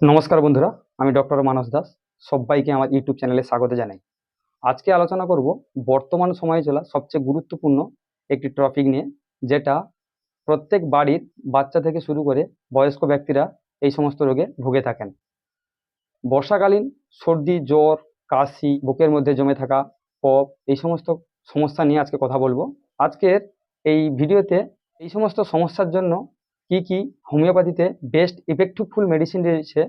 নমস্কার বন্ধুরা, আমি ডক্টর মানস দাস। সবাইকে আমার ইউটিউব চ্যানেলে স্বাগত জানাই। আজকে আলোচনা করব বর্তমান সময়ে চলা সবচেয়ে গুরুত্বপূর্ণ একটি টপিক নিয়ে, যেটা প্রত্যেক বাড়ির বাচ্চা থেকে শুরু করে বয়স্ক ব্যক্তিরা এই সমস্ত রোগে ভুগে থাকেন। বর্ষাকালীন সর্দি, জ্বর, কাশি, বুকের মধ্যে জমে থাকা কফ, এই সমস্ত সমস্যা নিয়ে আজকে কথা বলব। আজকের এই ভিডিওতে এই সমস্ত সমস্যার জন্য কি কি হোমিওপ্যাথিতে বেস্ট ইফেক্টিভফুল মেডিসিন রয়েছে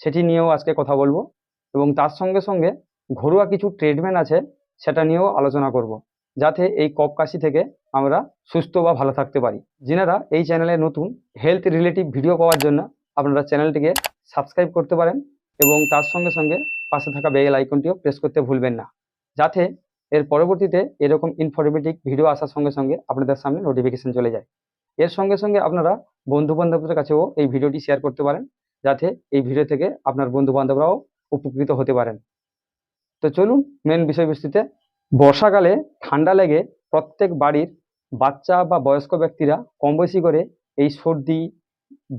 সেটি নিয়েও আজকে কথা বলব এবং তার সঙ্গে সঙ্গে ঘরোয়া কিছু ট্রিটমেন্ট আছে সেটা নিয়েও আলোচনা করব যাতে এই কফ কাশি থেকে আমরা সুস্থ বা ভালো থাকতে পারি। যিনারা এই চ্যানেলে নতুন হেলথ রিলেটিভ ভিডিও পাওয়ার জন্য আপনারা চ্যানেলটিকে সাবস্ক্রাইব করতে পারেন এবং তার সঙ্গে সঙ্গে পাশে থাকা বেল আইকনটিও প্রেস করতে ভুলবেন না। যাতে এর পরবর্তীতে এরকম ইনফরমেটিভ ভিডিও আসার সঙ্গে সঙ্গে আপনাদের সামনে নোটিফিকেশন চলে যায়। এর সঙ্গে সঙ্গে আপনারা বন্ধু বান্ধবদের কাছেও এই ভিডিওটি শেয়ার করতে পারেন, যাতে এই ভিডিও থেকে আপনার বন্ধু বান্ধবরাও উপকৃত হতে পারেন। তো চলুন মেন বিষয়বস্তুতে, বর্ষাকালে ঠান্ডা লেগে প্রত্যেক বাড়ির বাচ্চা বা বয়স্ক ব্যক্তিরা কম করে এই সর্দি,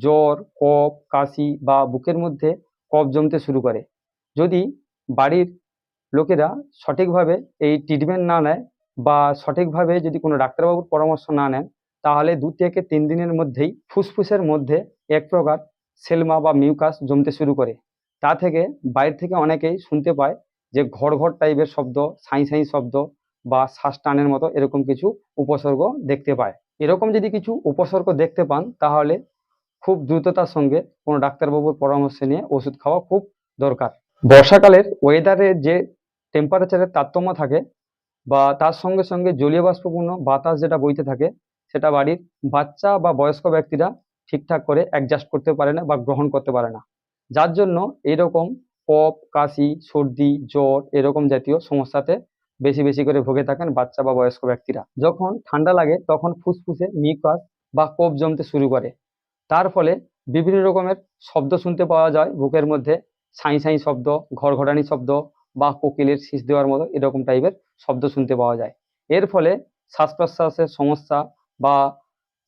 জ্বর, কফ, কাশি বা বুকের মধ্যে কফ জমতে শুরু করে। যদি বাড়ির লোকেরা সঠিকভাবে এই ট্রিটমেন্ট না নেয় বা সঠিকভাবে যদি কোনো ডাক্তারবাবুর পরামর্শ না নেন তাহলে দু থেকে তিন দিনের মধ্যেই ফুসফুসের মধ্যে এক প্রকার সেলমা বা মিউকাস জমতে শুরু করে। তা থেকে বাইরে থেকে অনেকেই শুনতে পায় যে ঘর ঘর টাইপের শব্দ, সাঁই সাঁই শব্দ বা শ্বাস টানের মতো এরকম কিছু উপসর্গ দেখতে পায়। এরকম যদি কিছু উপসর্গ দেখতে পান, তাহলে খুব দ্রুততার সঙ্গে কোনো ডাক্তারবাবুর পরামর্শ নিয়ে ওষুধ খাওয়া খুব দরকার। বর্ষাকালের ওয়েদারের যে টেম্পারেচারের তারতম্য থাকে বা তার সঙ্গে সঙ্গে জলীয় বাষ্পপূর্ণ বাতাস যেটা বইতে থাকে সেটা বাড়ির বাচ্চা বা বয়স্ক ব্যক্তিরা ঠিকঠাক করে অ্যাডজাস্ট করতে পারে না বা গ্রহণ করতে পারে না। যার জন্য এরকম কফ কাশি, সর্দি, জ্বর এরকম জাতীয় সমস্যাতে বেশি বেশি করে ভুগে থাকেন বাচ্চা বা বয়স্ক ব্যক্তিরা। যখন ঠান্ডা লাগে তখন ফুসফুসে মিকাস বা কোপ জমতে শুরু করে। তার ফলে বিভিন্ন রকমের শব্দ শুনতে পাওয়া যায়। বুকের মধ্যে সাঁই সাঁই শব্দ, ঘড়ঘড়ানি শব্দ বা কোকিলের শীষ দেওয়ার মতো এরকম টাইপের শব্দ শুনতে পাওয়া যায়। এর ফলে শ্বাস প্রশ্বাসের সমস্যা বা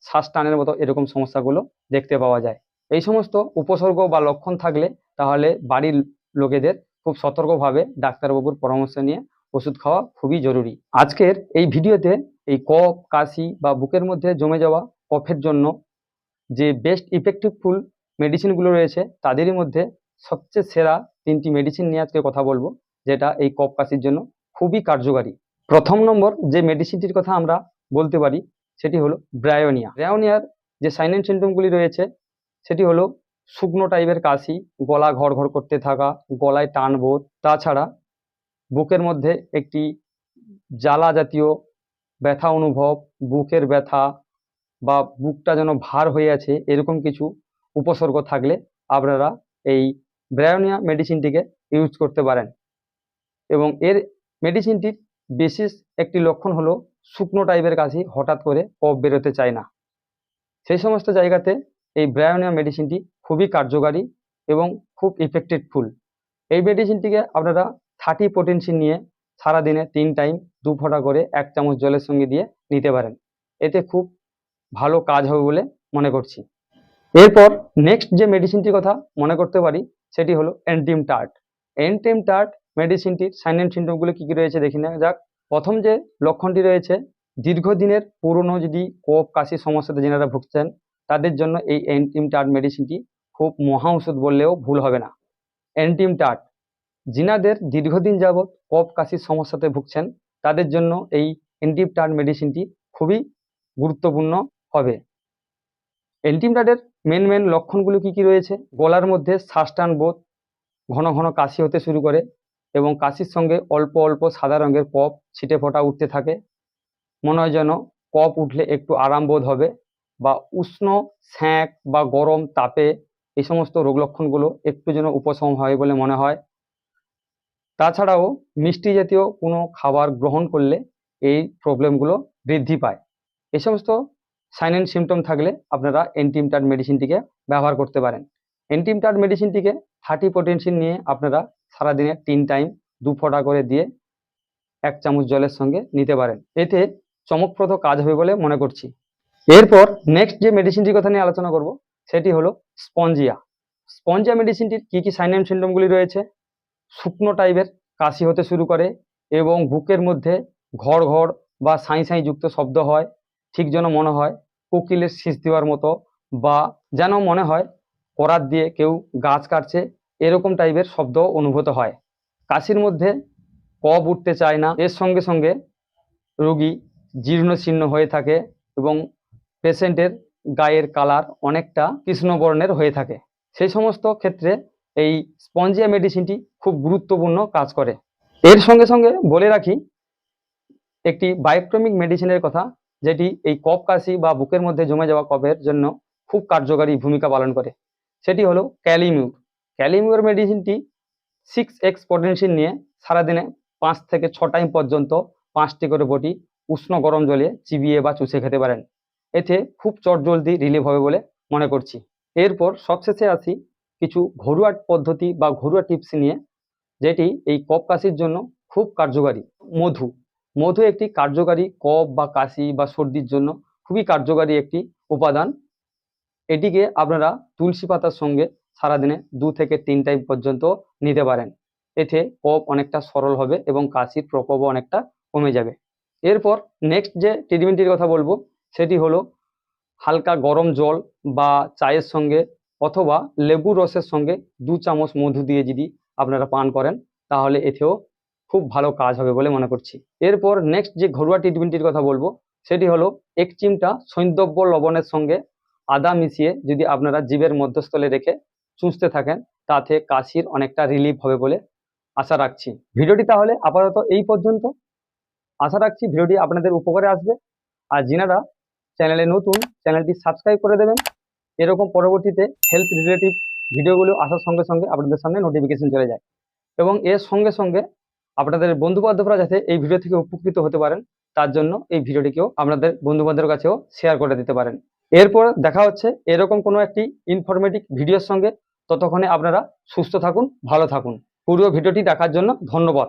শ্বাস টানের মতো এরকম সমস্যাগুলো দেখতে পাওয়া যায়। এই সমস্ত উপসর্গ বা লক্ষণ থাকলে তাহলে বাড়ির লোকেদের খুব সতর্কভাবে ডাক্তারবাবুর পরামর্শ নিয়ে ওষুধ খাওয়া খুবই জরুরি। আজকের এই ভিডিওতে এই কফ, কাশি বা বুকের মধ্যে জমে যাওয়া কফের জন্য যে বেস্ট ইফেক্টিভফুল মেডিসিনগুলো রয়েছে, তাদেরই মধ্যে সবচেয়ে সেরা তিনটি মেডিসিন নিয়ে আজকে কথা বলব, যেটা এই কফ, কাশির জন্য খুবই কার্যকারী। প্রথম নম্বর যে মেডিসিনটির কথা আমরা বলতে পারি সেটি হলো ব্রায়োনিয়া। ব্রায়োনিয়ার যে সাইন সিমটমগুলি রয়েছে, সেটি হলো শুকনো টাইপের কাশি, গলা ঘর ঘর করতে থাকা, গলায় টান বোধ। তাছাড়া বুকের মধ্যে একটি জ্বালা জাতীয় ব্যথা অনুভব, বুকের ব্যথা বা বুকটা যেন ভার হয়ে আছে, এরকম কিছু উপসর্গ থাকলে আপনারা এই ব্রায়োনিয়া মেডিসিনটিকে ইউজ করতে পারেন। এবং এর মেডিসিনটির বিশেষ একটি লক্ষণ হলো শুকনো টাইপের কাশি হঠাৎ করে কফ বেরোতে চায় না। সেই সমস্ত জায়গাতে এই ব্রায়োনিয়া মেডিসিনটি খুবই কার্যকারী এবং খুব ইফেক্টিভফুল এই মেডিসিনটিকে আপনারা থার্টি পোটেন্সি নিয়ে সারাদিনে তিন টাইম দু ফোঁটা করে এক চামচ জলের সঙ্গে দিয়ে নিতে পারেন। এতে খুব ভালো কাজ হবে বলে মনে করছি। এরপর নেক্সট যে মেডিসিনটির কথা মনে করতে পারি সেটি হলো এন্টিম টার্ট এন্টিম টার্ট মেডিসিনটির সাইন অ্যান্ড সিমটমগুলো কী কী রয়েছে দেখি নেওয়া যাক। প্রথম যে লক্ষণটি রয়েছে, দীর্ঘদিনের পুরনো যদি কফ কাশি সমস্যাতে যেনারা ভুগছেন, তাদের জন্য এই অ্যান্টিম টার্ট মেডিসিনটি খুব মহা ওষুধ বললেও ভুল হবে না। অ্যান্টিম টার্ট যিনাদের দীর্ঘদিন যাবৎ কফ কাশির সমস্যাতে ভুগছেন, তাদের জন্য এই অ্যান্টিম টার্ট মেডিসিনটি খুবই গুরুত্বপূর্ণ হবে। অ্যান্টিম টার্টের মেন মেন লক্ষণগুলো কি কি রয়েছে? গলার মধ্যে শ্বাসটান বোধ, ঘন ঘন কাশি হতে শুরু করে এবং কাশির সঙ্গে অল্প অল্প সাদা রঙের কফ ছিটে ফোঁটা উঠতে থাকে। মনে হয় যেন কফ উঠলে একটু আরাম বোধ হবে বা উষ্ণ স্যাঁক বা গরম তাপে এই সমস্ত রোগ লক্ষণগুলো একটু যেন উপশম হয় বলে মনে হয়। তাছাড়াও মিষ্টি জাতীয় কোনো খাবার গ্রহণ করলে এই প্রবলেমগুলো বৃদ্ধি পায়। এই সমস্ত সাইন অ্যান্ড সিমটম থাকলে আপনারা এন্টিমটার মেডিসিনটিকে ব্যবহার করতে পারেন। এন্টিমটার মেডিসিনটিকে থার্টি পোটেনশিন নিয়ে আপনারা সারাদিনে তিন টাইম দু ফোঁটা করে দিয়ে এক চামচ জলের সঙ্গে নিতে পারেন। এতে চমকপ্রদ কাজ হবে বলে মনে করছি। এরপর নেক্সট যে মেডিসিনটির কথা নিয়ে আলোচনা করব, সেটি হলো স্পঞ্জিয়া। স্পঞ্জিয়া মেডিসিনটির কী কী সাইন অ্যান্ড সিন্ড্রোমগুলি রয়েছে? শুকনো টাইপের কাশি হতে শুরু করে এবং বুকের মধ্যে ঘর ঘর বা সাঁই সাঁই যুক্ত শব্দ হয়, ঠিক যেন মনে হয় কোকিলের শীষ দেওয়ার মতো বা যেন মনে হয় করাত দিয়ে কেউ গাছ কাটছে এরকম টাইপের শব্দ অনুভূত হয়। কাশির মধ্যে কফ উঠতে চায় না। এর সঙ্গে সঙ্গে রোগী জীর্ণশীর্ণ হয়ে থাকে এবং পেশেন্টের গায়ের কালার অনেকটা কৃষ্ণবর্ণের হয়ে থাকে। সেই সমস্ত ক্ষেত্রে এই স্পঞ্জিয়া মেডিসিনটি খুব গুরুত্বপূর্ণ কাজ করে। এর সঙ্গে সঙ্গে বলে রাখি, একটি বায়োক্রমিক মেডিসিনের কথা, যেটি এই কফ, কাশি বা বুকের মধ্যে জমে যাওয়া কফের জন্য খুব কার্যকারী ভূমিকা পালন করে। সেটি হলো ক্যালিমিউর ক্যালিমিউর মেডিসিনটি সিক্স এক্স পটেনশিয়াল নিয়ে সারাদিনে পাঁচ থেকে ছ টাইম পর্যন্ত পাঁচটি করে বটি উষ্ণ গরম জলে চিবিয়ে বা চুষে খেতে পারেন। এতে খুব চটজলদি রিলিভ হবে বলে মনে করছি। এরপর সবশেষে আসি কিছু ঘরোয়া পদ্ধতি বা ঘরোয়া টিপস নিয়ে, যেটি এই কপ কাশির জন্য খুব কার্যকারী। মধু। মধু একটি কার্যকারী কফ বা কাশি বা সর্দির জন্য খুবই কার্যকারী একটি উপাদান। এটিকে আপনারা তুলসী পাতার সঙ্গে সারাদিনে দু থেকে তিন টাইম পর্যন্ত নিতে পারেন। এতে কফ অনেকটা সরল হবে এবং কাশির প্রকোপও অনেকটা কমে যাবে। এরপর নেক্সট যে ট্রিটমেন্টটির কথা বলব, সেটি হলো হালকা গরম জল বা চায়ের সঙ্গে অথবা লেবু রসের সঙ্গে দু চামচ মধু দিয়ে যদি আপনারা পান করেন, তাহলে এতেও খুব ভালো কাজ হবে বলে মনে করছি। এরপর নেক্সট যে ঘরোয়া ট্রিটমেন্টটির কথা বলব, সেটি হলো এক চিমটা সৈন্দব্য লবণের সঙ্গে আদা মিশিয়ে যদি আপনারা জীবের মধ্যস্থলে রেখে চুষতে থাকেন, তাতে কাশির অনেকটা রিলিফ হবে বলে আশা রাখছি। ভিডিওটি তাহলে আপাতত এই পর্যন্ত। আশা রাখছি ভিডিওটি আপনাদের উপকারে আসবে। আর যিনারা চ্যানেলে নতুন, চ্যানেলটি সাবস্ক্রাইব করে দেবেন। এরকম পরবর্তীতে হেলথ রিলেটিভ ভিডিওগুলো আসার সঙ্গে সঙ্গে আপনাদের সামনে নোটিফিকেশন চলে যায়। এবং এর সঙ্গে সঙ্গে আপনাদের বন্ধু বান্ধবরা যাতে এই ভিডিও থেকে উপকৃত হতে পারেন, তার জন্য এই ভিডিওটিকেও আপনাদের বন্ধু বান্ধবের কাছেও শেয়ার করে দিতে পারেন। এরপর দেখা হচ্ছে এরকম কোনো একটি ইনফরমেটিভ ভিডিওর সঙ্গে। ততক্ষণে আপনারা সুস্থ থাকুন ভালো থাকুন। পুরো ভিডিওটি দেখার জন্য ধন্যবাদ।